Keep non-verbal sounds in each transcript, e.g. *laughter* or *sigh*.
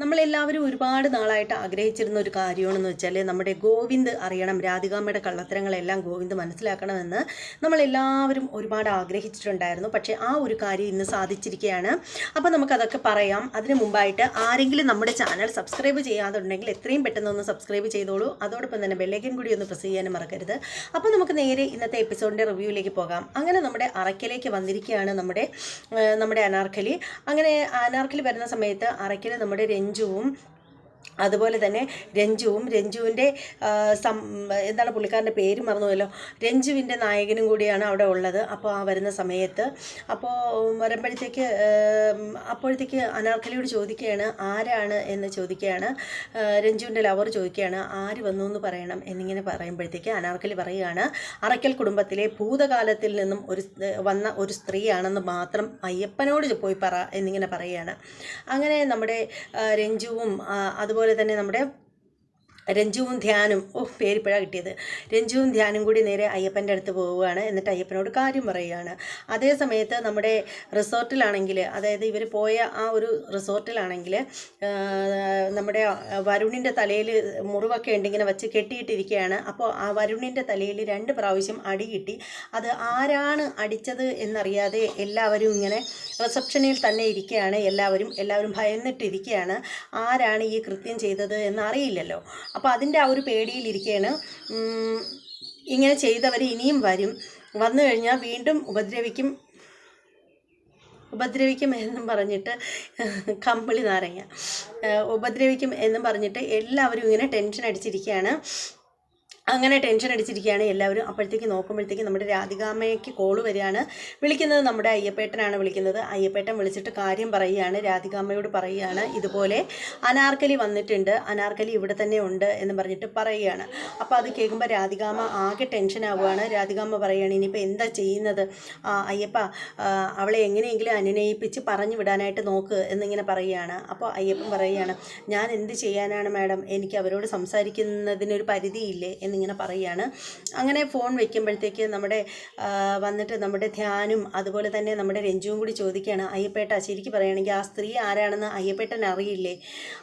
നമ്മളെല്ലാവരും ഒരുപാട് നാളായിട്ട് ആഗ്രഹിച്ചിരുന്ന ഒരു കാര്യമാണെന്ന് വെച്ചാൽ നമ്മുടെ ഗോവിന്ദ് അറിയണം രാധികാമ്മയുടെ കള്ളത്തരങ്ങളെല്ലാം ഗോവിന്ദ് മനസ്സിലാക്കണമെന്ന് നമ്മളെല്ലാവരും ഒരുപാട് ആഗ്രഹിച്ചിട്ടുണ്ടായിരുന്നു. പക്ഷേ ആ ഒരു കാര്യം ഇന്ന് സാധിച്ചിരിക്കുകയാണ്. അപ്പോൾ നമുക്കതൊക്കെ പറയാം. അതിന് മുമ്പായിട്ട് ആരെങ്കിലും നമ്മുടെ ചാനൽ സബ്സ്ക്രൈബ് ചെയ്യാതുണ്ടെങ്കിൽ എത്രയും പെട്ടെന്ന് ഒന്ന് സബ്സ്ക്രൈബ് ചെയ്തോളൂ. അതോടൊപ്പം തന്നെ ബെല്ലേക്കൻ കൂടി ഒന്ന് പ്രസ് ചെയ്യാനും മറക്കരുത്. അപ്പോൾ നമുക്ക് നേരെ ഇന്നത്തെ എപ്പിസോഡിന്റെ റിവ്യൂവിലേക്ക് പോകാം. അങ്ങനെ നമ്മുടെ അറയ്ക്കലേക്ക് വന്നിരിക്കുകയാണ് നമ്മുടെ നമ്മുടെ അനാർക്കലി. അങ്ങനെ അനാർക്കലി വരുന്ന സമയത്ത് അറയ്ക്കൽ നമ്മുടെ രഞ്ജുവും അതുപോലെ തന്നെ രഞ്ജുവും രഞ്ജുവിന്റെ സം എന്താണ് പുള്ളിക്കാരന്റെ പേര് മറന്നുവല്ലോ രഞ്ജുവിന്റെ നായകനും കൂടിയാണ് അവിടെ ഉള്ളത്. അപ്പോൾ ആ വരുന്ന സമയത്ത്. അപ്പോൾ വരുമ്പോഴത്തേക്ക് അപ്പോഴത്തേക്ക് അനാർക്കലിയോട് ചോദിക്കുകയാണ് ആരാണ്? എന്ന് ചോദിക്കുകയാണ്. രഞ്ജുവിന്റെ ലവർ ചോദിക്കുകയാണ് ആര് വന്നു എന്ന് പറയണം? എന്നിങ്ങനെ പറയുമ്പോഴത്തേക്ക് അനാർക്കലി പറയുകയാണ് അറയ്ക്കൽ കുടുംബത്തിലെ ഭൂതകാലത്തിൽ നിന്നും ഒരു വന്ന ഒരു സ്ത്രീയാണെന്ന് മാത്രം അയ്യപ്പനോട് പോയി പറ എന്നിങ്ങനെ പറയുകയാണ്. അങ്ങനെ നമ്മുടെ രഞ്ജുവും അതുപോലെ തന്നെ നമ്മുടെ രഞ്ജുവും ധ്യാനും ഓ പേരിപ്പോഴാണ് കിട്ടിയത്. രഞ്ജുവും ധ്യാനും കൂടി നേരെ അയ്യപ്പന്റെ അടുത്ത് പോവുകയാണ്. എന്നിട്ട് അയ്യപ്പനോട് കാര്യം പറയുകയാണ്. അതേ സമയത്ത് നമ്മുടെ റിസോർട്ടിലാണെങ്കിൽ അതായത് ഇവർ പോയ ആ ഒരു റിസോർട്ടിലാണെങ്കിൽ നമ്മുടെ വരുണിന്റെ തലയിൽ മുറിവൊക്കെ ഉണ്ടിങ്ങനെ വെച്ച് കെട്ടിയിട്ടിരിക്കുകയാണ്. അപ്പോൾ ആ വരുണിന്റെ തലയിൽ രണ്ട് പ്രാവശ്യം അടി കിട്ടി. അത് ആരാണ് അടിച്ചത് എന്നറിയാതെ എല്ലാവരും ഇങ്ങനെ റിസപ്ഷനിൽ തന്നെ ഇരിക്കുകയാണ്. എല്ലാവരും എല്ലാവരും ഭയന്നിട്ടിരിക്കുകയാണ്. ആരാണ് ഈ കൃത്യം ചെയ്തത് എന്ന് അറിയില്ലല്ലോ അപ്പോൾ അതിന്റെ ആ ഒരു പേടിയിലിരിക്കുകയാണ് ഇങ്ങനെ ചെയ്തവർ ഇനിയും വരും. വന്നു കഴിഞ്ഞാൽ വീണ്ടും ഉപദ്രവിക്കും. ഉപദ്രവിക്കും എന്നും പറഞ്ഞിട്ട് *laughs* കമ്പിളി നാരങ്ങ. ഉപദ്രവിക്കും എന്നും പറഞ്ഞിട്ട് എല്ലാവരും ഇങ്ങനെ ടെൻഷൻ അടിച്ചിരിക്കുകയാണ് അങ്ങനെ ടെൻഷൻ അടിച്ചിരിക്കുകയാണ് എല്ലാവരും. അപ്പോഴത്തേക്ക് നോക്കുമ്പോഴത്തേക്ക് നമ്മുടെ രാധികാമ്മയ്ക്ക് കോൾ വരികയാണ്. വിളിക്കുന്നത് നമ്മുടെ അയ്യപ്പേട്ടനാണ് വിളിക്കുന്നത്. അയ്യപ്പേട്ടൻ വിളിച്ചിട്ട് കാര്യം പറയുകയാണ്. രാധികാമ്മയോട് പറയുകയാണ്. ഇതുപോലെ അനാർക്കലി വന്നിട്ടുണ്ട്. അനാർക്കലി ഇവിടെ തന്നെ ഉണ്ട് എന്ന് പറഞ്ഞിട്ട് പറയുകയാണ്. അപ്പോൾ അത് കേൾക്കുമ്പോൾ രാധികാമ്മ ആകെ ടെൻഷൻ ആവുകയാണ്. രാധികാമ്മ പറയുകയാണ് ഇനിയിപ്പോൾ എന്താ ചെയ്യുന്നത്? അയ്യപ്പ അവളെ എങ്ങനെയെങ്കിലും അനുനയിപ്പിച്ച് പറഞ്ഞു വിടാനായിട്ട് നോക്ക് എന്നിങ്ങനെ പറയുകയാണ്. അപ്പോൾ അയ്യപ്പൻ പറയുകയാണ് ഞാൻ എന്ത് ചെയ്യാനാണ് മാഡം? എനിക്ക് അവരോട് സംസാരിക്കുന്നതിനൊരു പരിധിയില്ലേ? എന്നിങ്ങനെ പറയുകയാണ്. അങ്ങനെ ഫോൺ വെക്കുമ്പോഴത്തേക്ക് നമ്മുടെ വന്നിട്ട് നമ്മുടെ ധ്യാനും അതുപോലെ തന്നെ നമ്മുടെ രഞ്ജുവും കൂടി ചോദിക്കുകയാണ് അയ്യപ്പേട്ട ശരിക്കും പറയുകയാണെങ്കിൽ ആ സ്ത്രീ ആരാണെന്ന് അയ്യപ്പേട്ടൻ അറിയില്ലേ?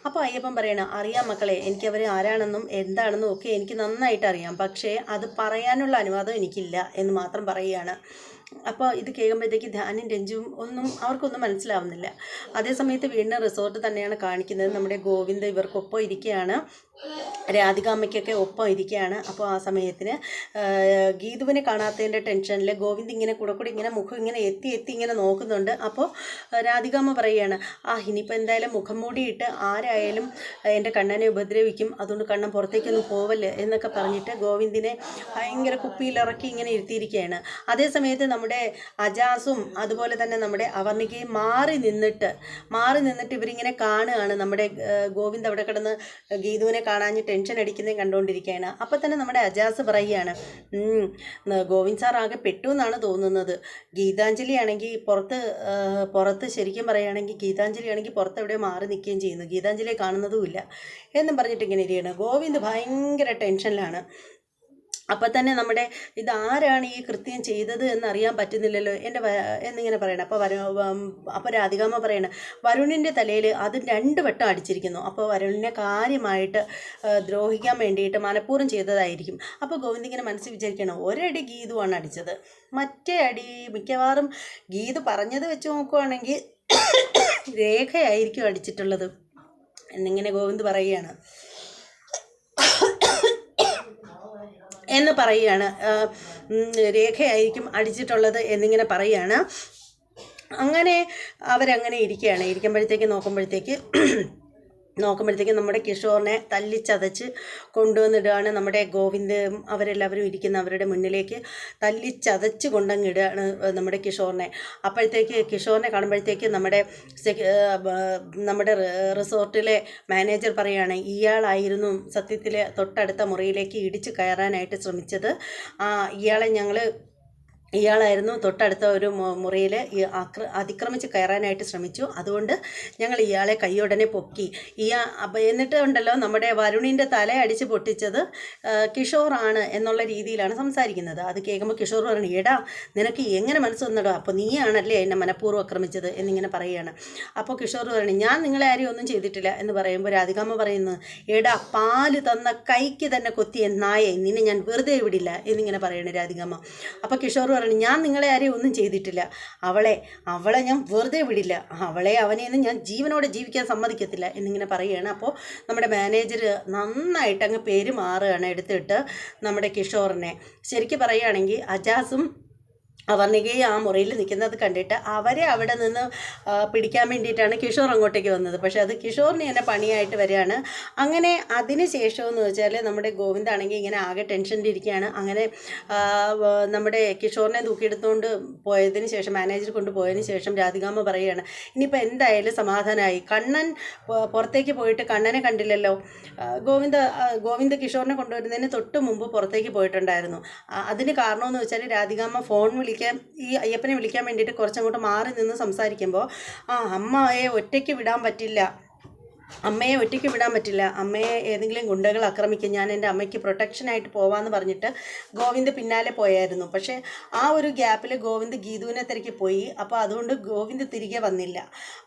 അപ്പോൾ അയ്യപ്പൻ പറയണം അറിയാം മക്കളെ എനിക്ക് എനിക്കവർ ആരാണെന്നും എന്താണെന്നും ഒക്കെ എനിക്ക് നന്നായിട്ട് അറിയാം. പക്ഷേ അത് പറയാനുള്ള അനുവാദം എനിക്കില്ല എന്ന് മാത്രം പറയുകയാണ്. അപ്പോൾ ഇത് കേൾക്കുമ്പോഴത്തേക്ക് ധ്യാനും രഞ്ജുവും ഒന്നും അവർക്കൊന്നും മനസ്സിലാവുന്നില്ല. അതേസമയത്ത് വീണ്ടും റിസോർട്ട് തന്നെയാണ് കാണിക്കുന്നത്. നമ്മുടെ ഗോവിന്ദ് ഇവർക്കൊപ്പം ഇരിക്കുകയാണ്. രാധികാമ്മയ്ക്കൊക്കെ ഒപ്പം ഇരിക്കുകയാണ്. അപ്പോൾ ആ സമയത്തിന് ഗീതുവിനെ കാണാത്തതിന്റെ ടെൻഷനിൽ ഗോവിന്ദ് ഇങ്ങനെ കൂടെ കൂടി ഇങ്ങനെ മുഖം ഇങ്ങനെ എത്തി എത്തി ഇങ്ങനെ നോക്കുന്നുണ്ട്. അപ്പോൾ രാധികാമ്മ പറയുകയാണ് ആ ഇനിയിപ്പോൾ എന്തായാലും മുഖം മൂടിയിട്ട് ആരായാലും എന്റെ കണ്ണനെ ഉപദ്രവിക്കും. അതുകൊണ്ട് കണ്ണൻ പുറത്തേക്കൊന്നും പോവല്ലേ? എന്നൊക്കെ പറഞ്ഞിട്ട് ഗോവിന്ദിനെ ഭയങ്കര കുപ്പിയിലിറക്കി ഇങ്ങനെ ഇരുത്തിയിരിക്കുകയാണ്. അതേ സമയത്ത് നമ്മുടെ അജാസും അതുപോലെ തന്നെ നമ്മുടെ അവർണികയും മാറി നിന്നിട്ട് മാറി നിന്നിട്ട് ഇവരിങ്ങനെ കാണുകയാണ്. നമ്മുടെ ഗോവിന്ദ് അവിടെ കിടന്ന് ഗീതുവിനെ കാണാഞ്ഞ് ടെൻഷൻ അടിക്കുന്നതും കണ്ടുകൊണ്ടിരിക്കുകയാണ് അപ്പോൾ തന്നെ നമ്മുടെ അജാസ് പറയുകയാണ് "ഉം, ഗോവിന്ദ് സാർ ആകെ പെട്ടു എന്നാണ് തോന്നുന്നത്. ഗീതാഞ്ജലി ആണെങ്കിൽ പുറത്ത് പുറത്ത് ശരിക്കും പറയുകയാണെങ്കിൽ ഗീതാഞ്ജലി ആണെങ്കിൽ പുറത്ത് എവിടെയോ മാറി നിൽക്കുകയും ചെയ്യുന്നു. ഗീതാഞ്ജലിയെ കാണുന്നതുമില്ല എന്നും പറഞ്ഞിട്ട് ഇങ്ങനെ ഇരിക്കുകയാണ്. ഗോവിന്ദ് ഭയങ്കര ടെൻഷനിലാണ് അപ്പം തന്നെ നമ്മുടെ ഇതാരാണ് ഈ കൃത്യം ചെയ്തത് എന്നറിയാൻ പറ്റുന്നില്ലല്ലോ. എന്റെ എന്നിങ്ങനെ പറയണം. അപ്പോൾ വരു അപ്പോൾ രാധികാമ പറയണം വരുണിന്റെ തലയിൽ അത് രണ്ട് വട്ടം അടിച്ചിരിക്കുന്നു. അപ്പോൾ വരുണിനെ കാര്യമായിട്ട് ദ്രോഹിക്കാൻ വേണ്ടിയിട്ട് മനഃപൂർവം ചെയ്തതായിരിക്കും. അപ്പോൾ ഗോവിന്ദ് ഇങ്ങനെ മനസ്സിൽ വിചാരിക്കണം ഒരടി ഗീതുവാണ് അടിച്ചത്. മറ്റേ അടി മിക്കവാറും ഗീതു പറഞ്ഞത് വെച്ച് നോക്കുവാണെങ്കിൽ *coughs* രേഖയായിരിക്കും അടിച്ചിട്ടുള്ളത്. എന്നിങ്ങനെ ഗോവിന്ദ് പറയുകയാണ്. എന്ന് പറയുകയാണ്. രേഖയായിരിക്കും അടിച്ചിട്ടുള്ളത് എന്നിങ്ങനെ പറയുകയാണ്. അങ്ങനെ അവരങ്ങനെ ഇരിക്കുകയാണ്. ഇരിക്കുമ്പോഴത്തേക്ക് നോക്കുമ്പോഴത്തേക്ക് നോക്കുമ്പോഴത്തേക്ക് നമ്മുടെ കിഷോറിനെ തല്ലിച്ചതച്ച് കൊണ്ടുവന്നിടുകയാണ് നമ്മുടെ ഗോവിന്ദും അവരെല്ലാവരും ഇരിക്കുന്ന അവരുടെ മുന്നിലേക്ക് തല്ലിച്ചതച്ച് കൊണ്ടങ്ങിടുകയാണ് നമ്മുടെ കിഷോറിനെ. അപ്പോഴത്തേക്ക് കിഷോറിനെ കാണുമ്പോഴത്തേക്ക് നമ്മുടെ നമ്മുടെ റിസോർട്ടിലെ മാനേജർ പറയുകയാണ് ഇയാളായിരുന്നു സത്യത്തിലെ തൊട്ടടുത്ത മുറിയിലേക്ക് ഇടിച്ച് കയറാനായിട്ട് ശ്രമിച്ചത്. ഇയാളെ ഞങ്ങൾ ഇയാളായിരുന്നു തൊട്ടടുത്ത ഒരു മുറിയിൽ ആക്ര അതിക്രമിച്ച് കയറാനായിട്ട് ശ്രമിച്ചു. അതുകൊണ്ട് ഞങ്ങൾ ഇയാളെ കൈയുടനെ പൊക്കി. ഇയാ അപ്പം എന്നിട്ട് ഉണ്ടല്ലോ നമ്മുടെ വരുണിന്റെ തല അടിച്ച് പൊട്ടിച്ചത് കിഷോറാണ് എന്നുള്ള രീതിയിലാണ് സംസാരിക്കുന്നത്. അത് കേൾക്കുമ്പോൾ കിഷോർ പറഞ്ഞു എടാ നിനക്ക് എങ്ങനെ മനസ്സ് അപ്പോൾ നീയാണല്ലേ എന്നെ മനഃപൂർവം ആക്രമിച്ചത്? എന്നിങ്ങനെ പറയുകയാണ് അപ്പോൾ കിഷോർ പറഞ്ഞു ഞാൻ നിങ്ങളെ ആരെയും ഒന്നും ചെയ്തിട്ടില്ല. എന്ന് പറയുമ്പോൾ രാധികാമ്മ പറയുന്നത് എടാ പാൽ തന്ന കൈക്ക് തന്നെ കൊത്തിയ നായെ നിന്നെ ഞാൻ വെറുതെ വിടില്ല. എന്നിങ്ങനെ പറയുന്നത് രാധികാമ്മ. അപ്പോൾ കിഷോർ പറഞ്ഞു ഞാൻ നിങ്ങളെ ആരെയും ഒന്നും ചെയ്തിട്ടില്ല. അവളെ അവളെ ഞാൻ വെറുതെ വിടില്ല. അവളെ അവനെയൊന്നും ഞാൻ ജീവനോടെ ജീവിക്കാൻ സമ്മതിക്കത്തില്ല എന്നിങ്ങനെ പറയുകയാണ്. അപ്പോൾ നമ്മുടെ മാനേജർ നന്നായിട്ട് അങ്ങ് പേര് മാറുകയാണ് എടുത്തിട്ട് നമ്മുടെ കിഷോറിനെ. ശരിക്കും പറയുകയാണെങ്കിൽ അജാസും അവർണികയും ആ മുറിയിൽ നിൽക്കുന്നത് കണ്ടിട്ട് അവരെ അവിടെ നിന്ന് പിടിക്കാൻ വേണ്ടിയിട്ടാണ് കിഷോർ അങ്ങോട്ടേക്ക് വന്നത്. പക്ഷേ അത് കിഷോറിന് തന്നെ പണിയായിട്ട് വരികയാണ്. അങ്ങനെ അതിന് ശേഷമെന്ന് വെച്ചാൽ നമ്മുടെ ഗോവിന്ദാണെങ്കിൽ ഇങ്ങനെ ആകെ ടെൻഷന്റെ ഇരിക്കുകയാണ്. അങ്ങനെ നമ്മുടെ കിഷോറിനെ തൂക്കിയെടുത്തുകൊണ്ട് പോയതിന് ശേഷം മാനേജർ കൊണ്ടുപോയതിന് ശേഷം രാധികാമ്മ പറയുകയാണ് ഇനിയിപ്പോൾ എന്തായാലും സമാധാനമായി കണ്ണൻ പുറത്തേക്ക് പോയിട്ട് കണ്ണനെ കണ്ടില്ലല്ലോ. ഗോവിന്ദ ഗോവിന്ദ കിഷോറിനെ കൊണ്ടുവരുന്നതിന് തൊട്ട് മുമ്പ് പുറത്തേക്ക് പോയിട്ടുണ്ടായിരുന്നു. അതിന് കാരണമെന്ന് വെച്ചാൽ രാധികാമ്മ ഫോൺ വിളിക്കാൻ ഈ അയ്യപ്പനെ വിളിക്കാൻ വേണ്ടിയിട്ട് കുറച്ചങ്ങോട്ട് മാറി നിന്ന് സംസാരിക്കുമ്പോൾ ആ അമ്മയെ ഒറ്റയ്ക്ക് വിടാൻ പറ്റില്ല. അമ്മയെ ഒറ്റയ്ക്ക് വിടാൻ പറ്റില്ല. അമ്മയെ ഏതെങ്കിലും ഗുണ്ടകൾ ആക്രമിക്കും ഞാൻ എന്റെ അമ്മയ്ക്ക് പ്രൊട്ടക്ഷനായിട്ട് പോവാമെന്ന് പറഞ്ഞിട്ട് ഗോവിന്ദ് പിന്നാലെ പോയായിരുന്നു. പക്ഷേ ആ ഒരു ഗ്യാപ്പിൽ ഗോവിന്ദ് ഗീതുവിനെ തിരക്കി പോയി. അപ്പോൾ അതുകൊണ്ട് ഗോവിന്ദ് തിരികെ വന്നില്ല.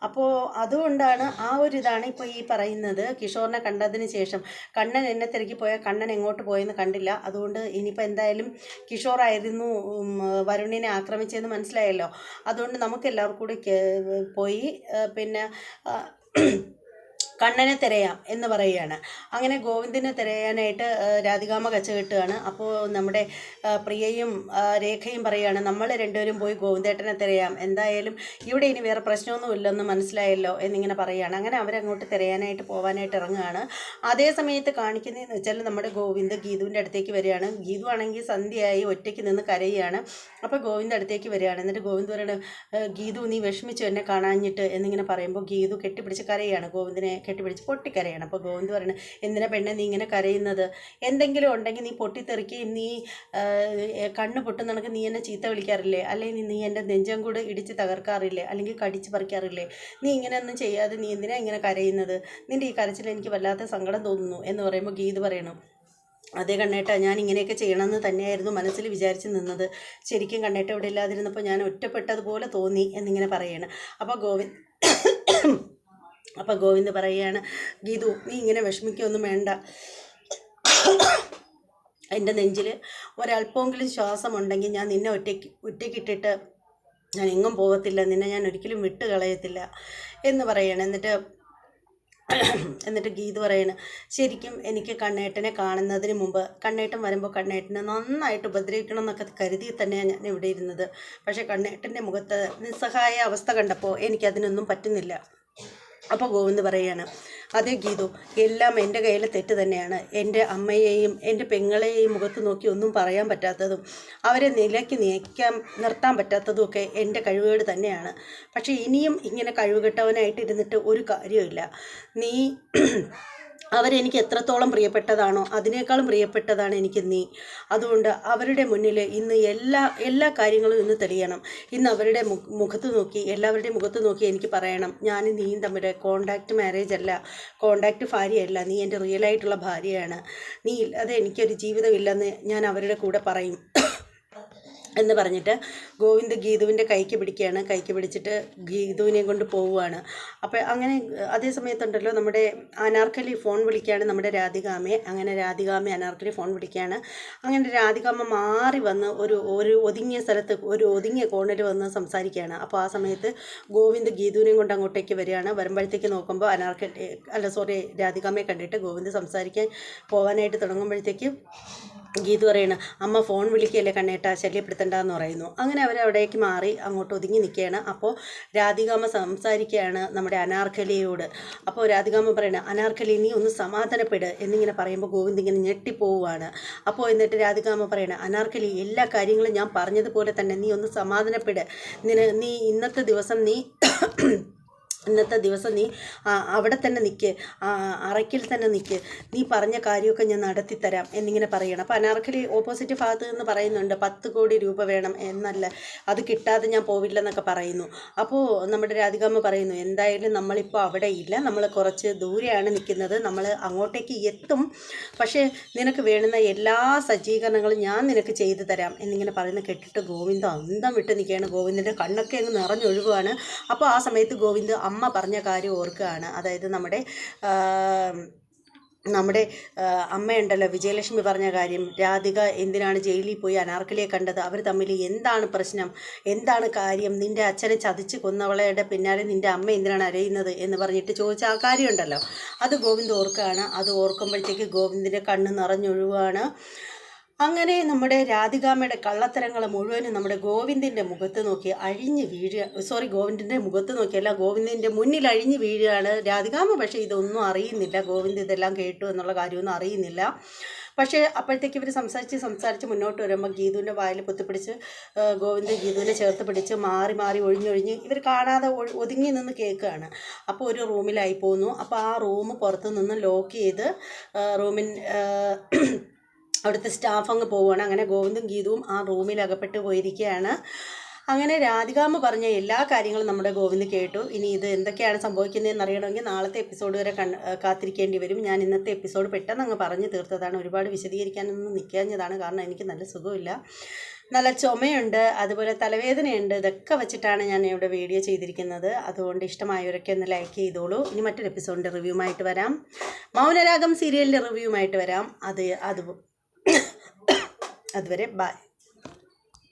അപ്പോൾ അതുകൊണ്ടാണ് ആ ഒരു ഇതാണ് ഇപ്പോൾ ഈ പറയുന്നത്. കിഷോറിനെ കണ്ടതിന് ശേഷം കണ്ണൻ എന്നെ തിരക്കി പോയാൽ കണ്ണൻ എങ്ങോട്ട് പോയെന്ന് കണ്ടില്ല. അതുകൊണ്ട് ഇനിയിപ്പോൾ എന്തായാലും കിഷോറായിരുന്നു വരുണിനെ ആക്രമിച്ചതെന്ന് മനസ്സിലായല്ലോ. അതുകൊണ്ട് നമുക്ക് എല്ലാവർക്കും കൂടി പോയി. പിന്നെ കണ്ണനെ തിരയാം എന്ന് പറയുകയാണ്. അങ്ങനെ ഗോവിന്ദനെ തിരയാനായിട്ട് കച്ച കെട്ടുകയാണ്. അപ്പോൾ നമ്മുടെ പ്രിയയും രേഖയും പറയുകയാണ് നമ്മൾ രണ്ടുപേരും പോയി ഗോവിന്ദേട്ടനെ തിരയാം. എന്തായാലും ഇവിടെ ഇനി വേറെ പ്രശ്നമൊന്നും ഇല്ലെന്ന് മനസ്സിലായല്ലോ എന്നിങ്ങനെ പറയുകയാണ്. അങ്ങനെ അവരങ്ങോട്ട് തിരയാനായിട്ട് പോകാനായിട്ട് ഇറങ്ങുകയാണ്. അതേ സമയത്ത് കാണിക്കുന്നതെന്ന് വെച്ചാൽ നമ്മുടെ ഗോവിന്ദ് ഗീതുവിന്റെ അടുത്തേക്ക് വരികയാണ്. ഗീതു ആണെങ്കിൽ സന്ധ്യയായി ഒറ്റയ്ക്ക് നിന്ന് കരയുകയാണ്. അപ്പോൾ ഗോവിന്ദ് അടുത്തേക്ക് വരികയാണ്. എന്നിട്ട് ഗോവിന്ദ് പറയുന്നത് ഗീതു നീ വിഷമിച്ചു എന്നെ കാണാഞ്ഞിട്ട് എന്നിങ്ങനെ പറയുമ്പോൾ ഗീതു കെട്ടിപ്പിടിച്ച് കരയാണ് ഗോവിന്ദിനെ കെട്ടിപ്പിടിച്ച് പൊട്ടിക്കരയാണ്. അപ്പോൾ ഗോവിന്ദ് പറയുന്നത് എന്തിനാ പെണ്ണെ നീ ഇങ്ങനെ കരയുന്നത്? എന്തെങ്കിലും ഉണ്ടെങ്കിൽ നീ പൊട്ടിത്തെറിക്കുകയും നീ കണ്ണ് പൊട്ടുന്നണക്ക് നീ എന്നെ ചീത്ത വിളിക്കാറില്ലേ? അല്ലെങ്കിൽ നീ എന്റെ നെഞ്ചം കൂടെ ഇടിച്ച് തകർക്കാറില്ലേ? അല്ലെങ്കിൽ കടിച്ച് പറിക്കാറില്ലേ? നീ ഇങ്ങനെയൊന്നും ചെയ്യാതെ നീ എന്തിനാ ഇങ്ങനെ കരയുന്നത്? നിന്റെ ഈ കരച്ചിൽ എനിക്ക് വല്ലാത്ത സങ്കടം തോന്നുന്നു. എന്ന് പറയുമ്പോൾ ഗീത് പറയണം അതേ കണ്ണേട്ട ഞാൻ ഇങ്ങനെയൊക്കെ ചെയ്യണമെന്ന് തന്നെയായിരുന്നു മനസ്സിൽ വിചാരിച്ച് നിന്നത്. ശരിക്കും കണ്ണേട്ട ഇവിടെ ഇല്ലാതിരുന്നപ്പോൾ ഞാൻ ഒറ്റപ്പെട്ടതുപോലെ തോന്നി എന്നിങ്ങനെ പറയാണ്. അപ്പോൾ ഗോവിന്ദ് അപ്പോൾ ഗോവിന്ദ് പറയുകയാണ് ഗീതു നീ ഇങ്ങനെ വിഷമിക്കൊന്നും വേണ്ട. എന്റെ നെഞ്ചിൽ ഒരല്പമെങ്കിലും ശ്വാസമുണ്ടെങ്കിൽ ഞാൻ നിന്നെ ഒറ്റയ്ക്ക് ഒറ്റയ്ക്കിട്ടിട്ട് ഞാൻ എങ്ങും പോകത്തില്ല. നിന്നെ ഞാൻ ഒരിക്കലും വിട്ട് കളയത്തില്ല എന്ന് പറയണം. എന്നിട്ട് എന്നിട്ട് ഗീത് പറയണ് ശരിക്കും എനിക്ക് കണ്ണേട്ടനെ കാണുന്നതിന് മുമ്പ് കണ്ണേട്ടൻ വരുമ്പോൾ കണ്ണേട്ടനെ നന്നായിട്ട് ഉപദ്രവിക്കണം എന്നൊക്കെ കരുതി തന്നെയാണ് ഞാൻ ഇവിടെ ഇരുന്നത്. പക്ഷേ കണ്ണേട്ടന്റെ മുഖത്ത് നിസ്സഹായ അവസ്ഥ കണ്ടപ്പോൾ എനിക്കതിനൊന്നും പറ്റുന്നില്ല. അപ്പോൾ ഗോവിന്ദ് പറയാണ് അതേ ഗീതു. എല്ലാം എന്റെ കയ്യിലെ തെറ്റ് തന്നെയാണ്. എന്റെ അമ്മയെയും എന്റെ പെങ്ങളെയും മുഖത്ത് നോക്കി ഒന്നും പറയാൻ പറ്റാത്തതും അവരെ നിലയ്ക്ക് നീക്കാൻ നിർത്താൻ പറ്റാത്തതും ഒക്കെ എന്റെ കഴിവുകേട് തന്നെയാണ്. പക്ഷേ ഇനിയും ഇങ്ങനെ കഴിവുകെട്ടവനായിട്ട് ഇരുന്നിട്ട് ഒരു കാര്യമില്ല നീ അവരെനിക്ക് എത്രത്തോളം പ്രിയപ്പെട്ടതാണോ അതിനേക്കാളും പ്രിയപ്പെട്ടതാണ് എനിക്ക് നീ. അതുകൊണ്ട് അവരുടെ മുന്നിൽ ഇന്ന് എല്ലാ എല്ലാ കാര്യങ്ങളും ഇന്ന് തെളിയണം. ഇന്ന് അവരുടെ മുഖത്ത് നോക്കി എല്ലാവരുടെയും മുഖത്ത് നോക്കി എനിക്ക് പറയണം. ഞാൻ നീയും തമ്മിൽ കോണ്ടാക്റ്റ് മാരേജ് അല്ല. കോണ്ടാക്റ്റ് ഭാര്യയല്ല നീ എന്റെ റിയലായിട്ടുള്ള ഭാര്യയാണ്. നീ ഇല്ലാതെ എനിക്കൊരു ജീവിതമില്ലെന്ന് ഞാൻ അവരുടെ കൂടെ പറയും. എന്ന് പറഞ്ഞിട്ട് ഗോവിന്ദ് ഗീതുവിന്റെ കൈക്ക് പിടിക്കുകയാണ്. കൈക്ക് പിടിച്ചിട്ട് ഗീതുവിനെ കൊണ്ട് പോവുകയാണ്. അപ്പോൾ അങ്ങനെ അതേ സമയത്തുണ്ടല്ലോ നമ്മുടെ അനാർക്കലി ഫോൺ വിളിക്കുകയാണ് നമ്മുടെ രാധികാമ്മയെ. അങ്ങനെ രാധികാമ്മ അനാർക്കലി ഫോൺ വിളിക്കുകയാണ്. അങ്ങനെ രാധികാമ്മ മാറി വന്ന് ഒരു ഒരു ഒതുങ്ങിയ സ്ഥലത്ത് ഒരു ഒതുങ്ങിയ കോണിൽ വന്ന് സംസാരിക്കുകയാണ്. അപ്പോൾ ആ സമയത്ത് ഗോവിന്ദ് ഗീതുവിനെയും കൊണ്ട് അങ്ങോട്ടേക്ക് വരികയാണ്. വരുമ്പോഴത്തേക്ക് നോക്കുമ്പോൾ അനാർക്കലി അല്ല സോറി രാധികാമ്മയെ കണ്ടിട്ട് ഗോവിന്ദ് സംസാരിക്കാൻ പോകാനായിട്ട് തുടങ്ങുമ്പോഴത്തേക്ക് ഗീതു പറയണ അമ്മ ഫോൺ വിളിക്കുകയല്ലേ കണ്ണേട്ട ശല്യപ്പെടുത്തണ്ടെന്ന് പറയുന്നു. അങ്ങനെ അവരവിടേക്ക് മാറി അങ്ങോട്ട് ഒതുങ്ങി നിൽക്കുകയാണ്. അപ്പോൾ രാധികാമ സംസാരിക്കുകയാണ് നമ്മുടെ അനാർക്കലിയോട്. അപ്പോൾ രാധികാമ പറയണ അനാർക്കലി നീ ഒന്ന് സമാധാനപ്പെട് എന്നിങ്ങനെ പറയുമ്പോൾ ഗോവിന്ദ് ഇങ്ങനെ ഞെട്ടിപ്പോവുകയാണ് അപ്പോൾ എന്നിട്ട് രാധികാമ പറയണ അനാർക്കലി എല്ലാ കാര്യങ്ങളും ഞാൻ പറഞ്ഞതുപോലെ തന്നെ നീ ഒന്ന് സമാധാനപ്പെട്. നിന നീ ഇന്നത്തെ ദിവസം നീ ഇന്നത്തെ ദിവസം നീ അവിടെ തന്നെ നിൽക്ക് അറയ്ക്കിൽ തന്നെ നിൽക്ക് നീ പറഞ്ഞ കാര്യമൊക്കെ ഞാൻ നടത്തിത്തരാം എന്നിങ്ങനെ പറയണം. അപ്പോൾ അനാർക്കലി ഓപ്പോസിറ്റ് ഭാഗത്ത് നിന്ന് പറയുന്നുണ്ട് പത്ത് കോടി രൂപ വേണം എന്നല്ല. അത് കിട്ടാതെ ഞാൻ പോവില്ലെന്നൊക്കെ പറയുന്നു. അപ്പോൾ നമ്മുടെ രാധികാമ്മ പറയുന്നു എന്തായാലും നമ്മളിപ്പോൾ അവിടെ ഇല്ല. നമ്മൾ കുറച്ച് ദൂരെയാണ് നിൽക്കുന്നത് നമ്മൾ അങ്ങോട്ടേക്ക് എത്തും. പക്ഷേ നിനക്ക് വേണ്ടുന്ന എല്ലാ സജ്ജീകരണങ്ങളും ഞാൻ നിനക്ക് ചെയ്തു തരാം. എന്നിങ്ങനെ പറയുന്ന കേട്ടിട്ട് ഗോവിന്ദ അന്തം വിട്ട് നിൽക്കുകയാണ്. ഗോവിന്ദന്റെ കണ്ണൊക്കെ അങ്ങ് നിറഞ്ഞൊഴുകുവാണ്. അപ്പോൾ ആ സമയത്ത് ഗോവിന്ദ് അമ്മ പറഞ്ഞ കാര്യം ഓർക്കുകയാണ്. അതായത് നമ്മുടെ നമ്മുടെ അമ്മയുണ്ടല്ലോ വിജയലക്ഷ്മി പറഞ്ഞ കാര്യം. രാധിക എന്തിനാണ് ജയിലിൽ പോയി അനാർക്കലിയെ കണ്ടത്? അവർ തമ്മിൽ എന്താണ് പ്രശ്നം? എന്താണ് കാര്യം? നിന്റെ അച്ഛനെ ചതിച്ച് കൊന്നവളയുടെ പിന്നാലെ നിന്റെ അമ്മ എന്തിനാണ് അരയുന്നത് എന്ന് പറഞ്ഞിട്ട് ചോദിച്ച ആ കാര്യമുണ്ടല്ലോ. അത് ഗോവിന്ദ് ഓർക്കുകയാണ്. അത് ഓർക്കുമ്പോഴത്തേക്ക് ഗോവിന്ദിന്റെ കണ്ണ് നിറഞ്ഞൊഴുകുകയാണ് അങ്ങനെ നമ്മുടെ രാധികാമ്മയുടെ കള്ളത്തരങ്ങൾ മുഴുവനും നമ്മുടെ ഗോവിന്ദിന്റെ മുഖത്ത് നോക്കി അഴിഞ്ഞ് വീഴുക. സോറി ഗോവിന്ദിന്റെ മുഖത്ത് നോക്കിയല്ല ഗോവിന്ദിന്റെ മുന്നിൽ അഴിഞ്ഞ് വീഴുകയാണ് രാധികാമ്മ. പക്ഷേ ഇതൊന്നും അറിയുന്നില്ല. ഗോവിന്ദ് ഇതെല്ലാം കേട്ടു എന്നുള്ള കാര്യമൊന്നും അറിയുന്നില്ല. പക്ഷേ അപ്പോഴത്തേക്ക് ഇവർ സംസാരിച്ച് സംസാരിച്ച് മുന്നോട്ട് വരുമ്പോൾ ഗീതുവിന്റെ വായിൽ പൊത്തിപ്പിടിച്ച് ഗോവിന്ദ് ഗീതുവിനെ ചേർത്ത് പിടിച്ച് മാറി മാറി ഒഴിഞ്ഞൊഴിഞ്ഞ് ഇവർ കാണാതെ ഒതുങ്ങി നിന്ന് കേൾക്കുകയാണ്. അപ്പോൾ ഒരു റൂമിലായി പോകുന്നു അപ്പോൾ ആ റൂം പുറത്തു നിന്ന് ലോക്ക് ചെയ്ത് റൂമിൻ അവിടുത്തെ സ്റ്റാഫ് അങ്ങ് പോവുകയാണ് അങ്ങനെ ഗോവിന്ദും ഗീതുവും ആ റൂമിൽ അകപ്പെട്ട് പോയിരിക്കുകയാണ്. അങ്ങനെ രാധികാമ്മ പറഞ്ഞ എല്ലാ കാര്യങ്ങളും നമ്മുടെ ഗോവിന്ദ് കേട്ടു. ഇനി ഇത് എന്തൊക്കെയാണ് സംഭവിക്കുന്നതെന്ന് അറിയണമെങ്കിൽ നാളത്തെ എപ്പിസോഡ് വരെ കാത്തിരിക്കേണ്ടി വരും. ഞാൻ ഇന്നത്തെ എപ്പിസോഡ് പെട്ടെന്ന് അങ്ങ് പറഞ്ഞു തീർത്തതാണ്. ഒരുപാട് വിശദീകരിക്കാനൊന്നും നിൽക്കാഞ്ഞതാണ്. കാരണം എനിക്ക് നല്ല സുഖമില്ല. നല്ല ചുമയുണ്ട്. അതുപോലെ തലവേദനയുണ്ട്. ഇതൊക്കെ വെച്ചിട്ടാണ് ഞാൻ ഇവിടെ വീഡിയോ ചെയ്തിരിക്കുന്നത്. അതുകൊണ്ട് ഇഷ്ടമായവരൊക്കെ ഒന്ന് ലൈക്ക് ചെയ്തോളൂ. ഇനി മറ്റൊരു എപ്പിസോഡിന്റെ റിവ്യൂമായിട്ട് വരാം. മൗനരാഗം സീരിയലിന്റെ റിവ്യൂമായിട്ട് വരാം. അത് അത് അതുവരെ ബൈ.